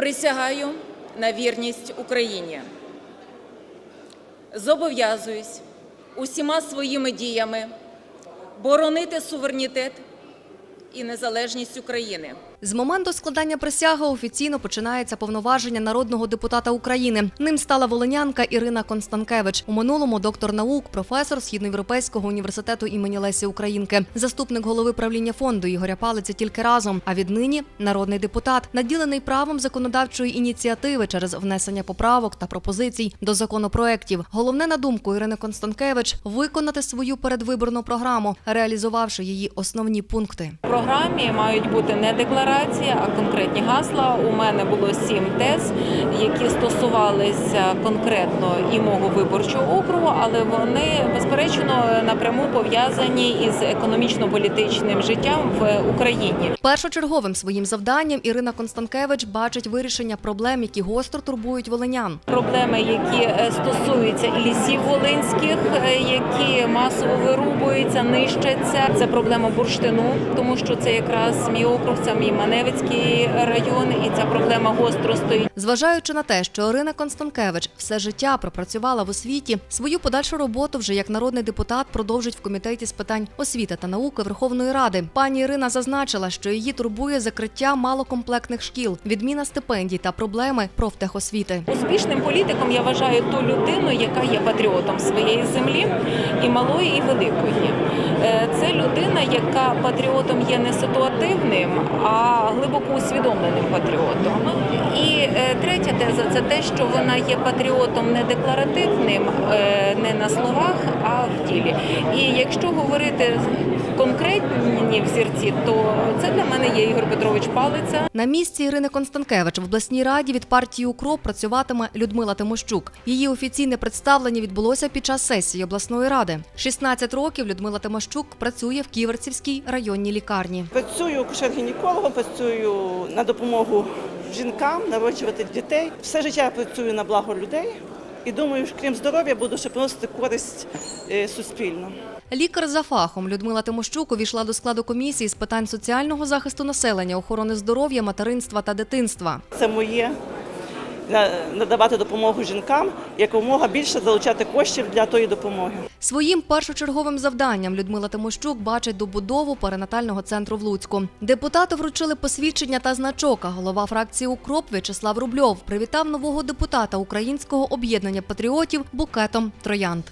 Присягаю на вірність Україні. Зобов'язуюсь усіма своїми діями боронити суверенітет і незалежність України. З моменту складання присяги офіційно починається повноваження народного депутата України. Ним стала волинянка Ірина Констанкевич. У минулому доктор наук, професор Східноєвропейського університету імені Лесі Українки, заступник голови правління фонду Ігоря Палиці тільки разом. А віднині народний депутат, наділений правом законодавчої ініціативи через внесення поправок та пропозицій до законопроєктів. Головне на думку Ірини Констанкевич виконати свою передвиборну програму, реалізувавши її основні пункти. В програмі мають бути не декларація, а конкретні гасла. У мене було сім тез, які стосувалися конкретно і мого виборчого округу, але вони безперечно напряму пов'язані із економічно-політичним життям в Україні. Першочерговим своїм завданням Ірина Констанкевич бачить вирішення проблем, які гостро турбують волинян. Проблеми, які е, стосуються і лісів волинських, е, які масово вирубуються, нищаться. Це проблема бурштину, тому що це якраз мій округ, це мій Маневицький район, і ця проблема гостро стоїть. Зважаючи на те, що Ірина Констанкевич все життя пропрацювала в освіті, свою подальшу роботу вже як народний депутат продовжить в комітеті з питань освіти та науки Верховної Ради. Пані Ірина зазначила, що її турбує закриття малокомплектних шкіл, відміна стипендій та проблеми профтехосвіти. Успішним політиком я вважаю ту людину, яка є патріотом своєї землі і малої, і великої. Е, Це людина, яка патріотом є не ситуативним, а глибоко усвідомленим патріотом. І е, третя теза це те, що вона є патріотом не декларативним, е, не на словах, а в ділі. І якщо говорити конкретні взірці, то це для мене є Ігор Петрович Палиця. На місці Ірини Констанкевич в обласній раді від партії УКРОП працюватиме Людмила Тимощук. Її офіційне представлення відбулося під час сесії обласної ради. 16 років Людмила Тимощук працює в Ківерцівській районній лікарні. Працюю акушер-гінекологом, працюю на допомогу жінкам, народжувати дітей. Все життя я працюю на благо людей і думаю, що крім здоров'я буду ще приносити користь е, суспільно. Лікар за фахом Людмила Тимощук увійшла до складу комісії з питань соціального захисту населення, охорони здоров'я, материнства та дитинства. Це моє надавати допомогу жінкам, якомога більше залучати коштів для тої допомоги. Своїм першочерговим завданням Людмила Тимощук бачить добудову перинатального центру в Луцьку. Депутати вручили посвідчення та значок. А голова фракції Укроп В'ячеслав Рубльов привітав нового депутата Українського об'єднання патріотів букетом троянд.